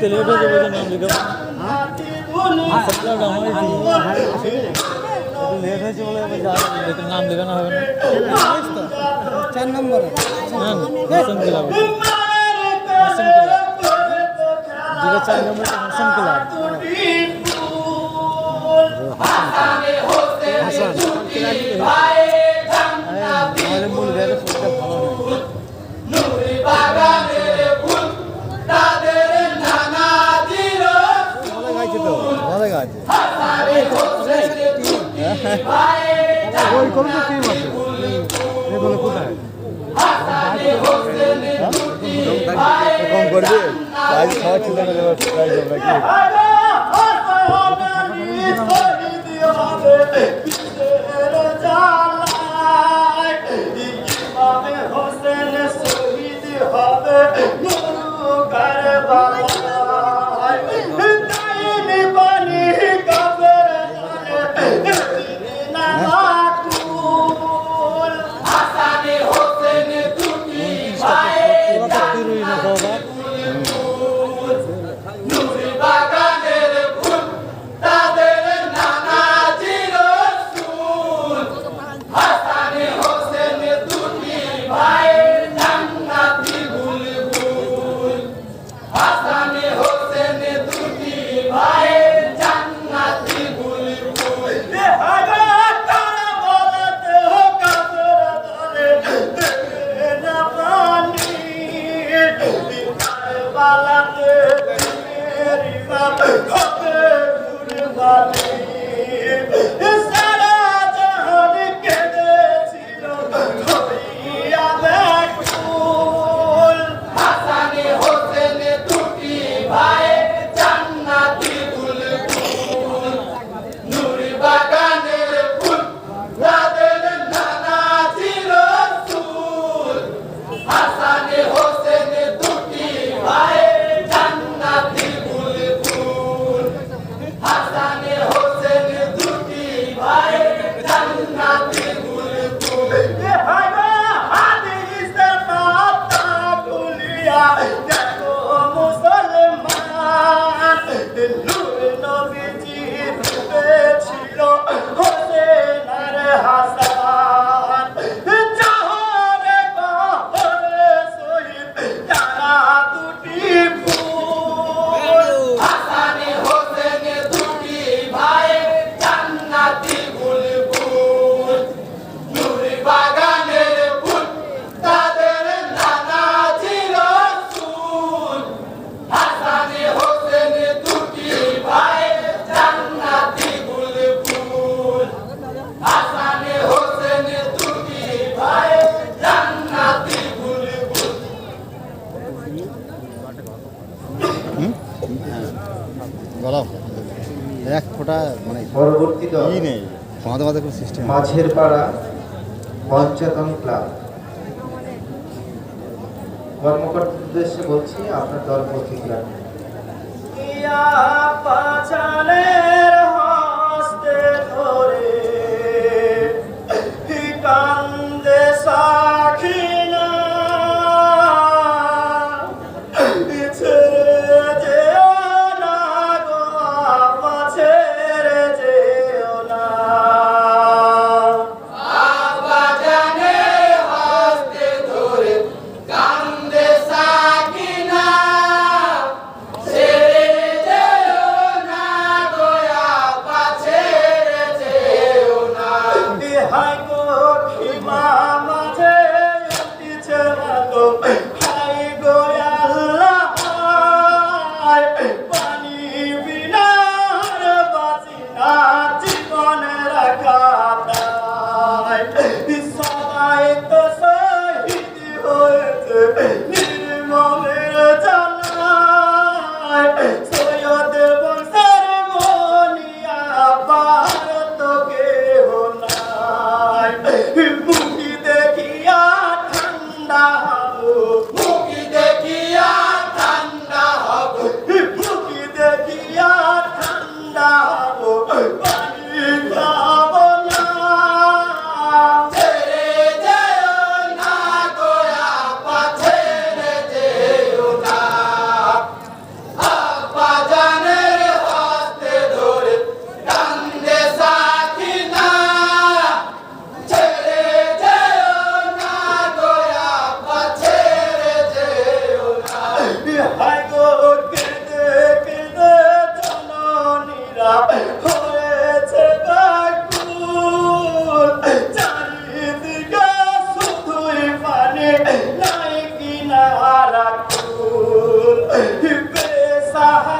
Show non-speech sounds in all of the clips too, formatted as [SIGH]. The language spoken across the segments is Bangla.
বুঝতে লেট হয়ে যাবে নাম লিখে সাপ্লাইটা আমার লেট হয়েছে বলে দেখুন নাম লেখানো হবে না চার নম্বরে হাসান ক্লাব হাসান ক্লাব যেটা ওই কোনো তো টিম আছে এগুলো কোথায় কম করবি আজ খাওয়া চিন্তা করে মাঝের পাড়া পঞ্চাতন ক্লাব। কর্মকর্তার উদ্দেশ্যে বলছি আপনার দল প্রতিক্রিয়া। الله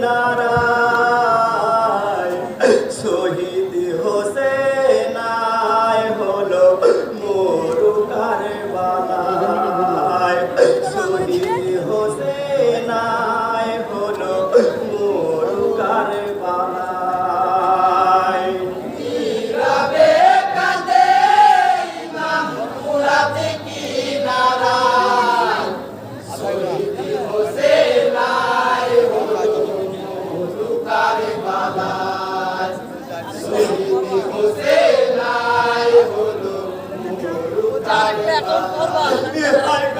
কিনারায় [CLEARS THROAT] Metade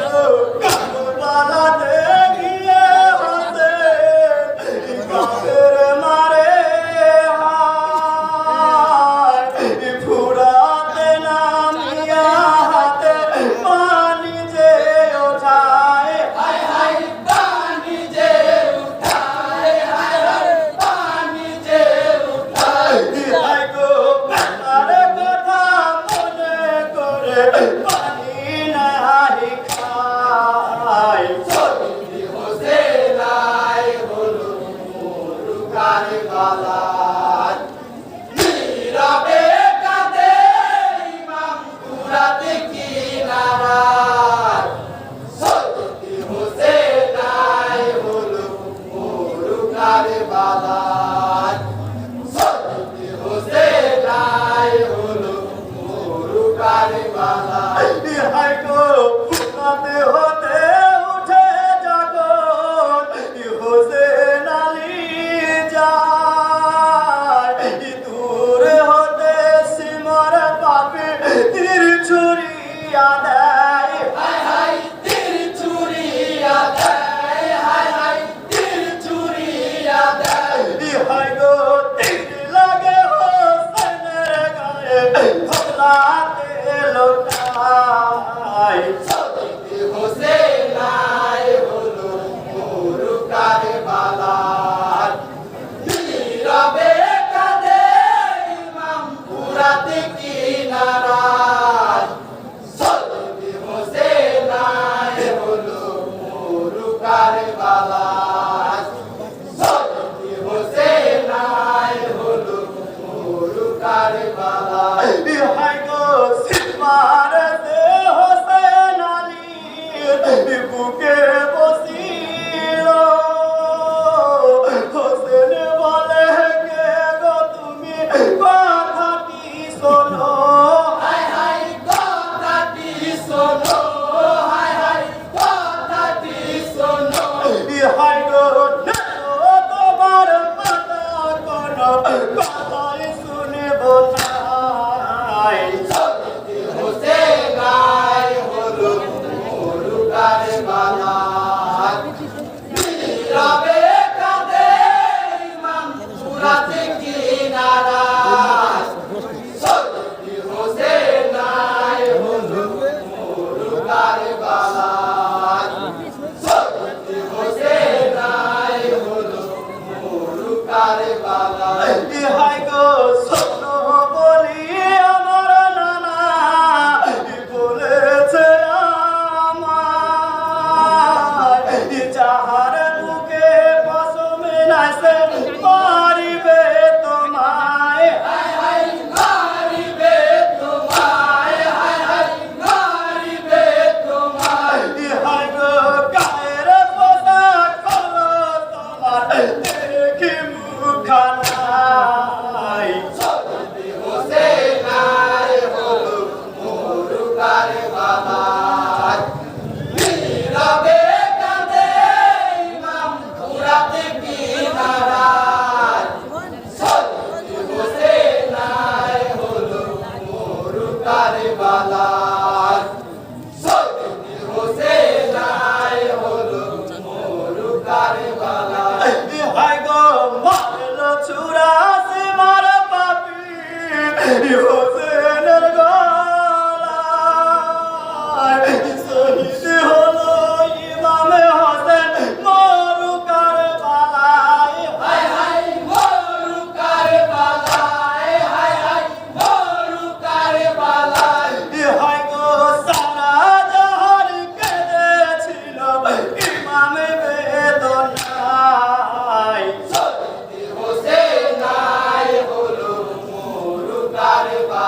your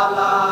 la la